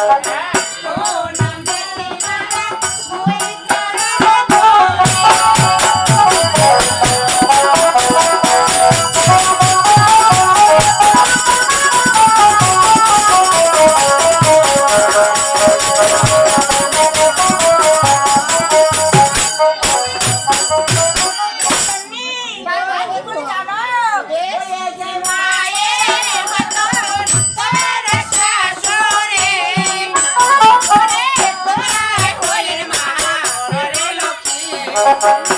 É. Thank you.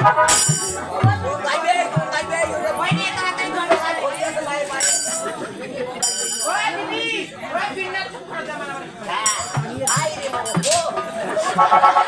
Ha ha ha ha!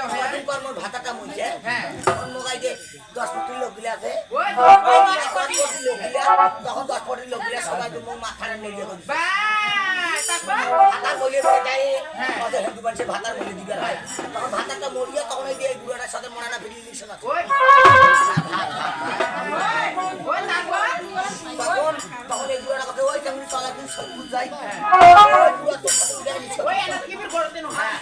কদিন পর মোর ভাতাটা মইছে তখন মোক এই যে দশ কোটি লোক গিলা আছে। ওই ওই ওই লোক গিলা। তখন দশ কোটি লোক গিলা সবাই তো মোক কইছে বা তারপর? ভাতার বলে যাই ওদের হিন্দু মানুষের ভাতার বলে দিবে হয়। তখন ভাতারটা মরিয়া তখন যে এই বুড়াটার সাথে মরানা ফিরি ইলেকশন আছে ওই। ওই তখন তখন এই বুড়াটা কথা ওই যেমন চলা দিন সব যাই। ওই বুড়া তো ওই কি বের হ্যাঁ।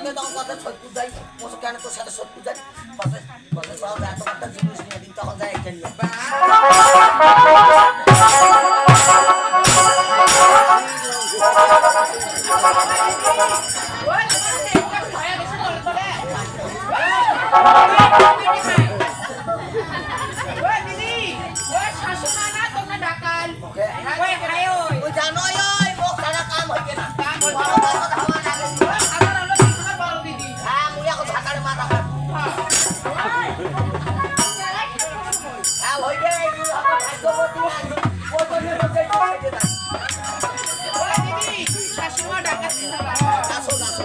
গর্তে তখন কথা সত্যি যাই বসে কেন তোর সাথে সত্যি যাই বসে বসে সব এত একটা জিনিস নিয়ে শাশুড়া আসো আসো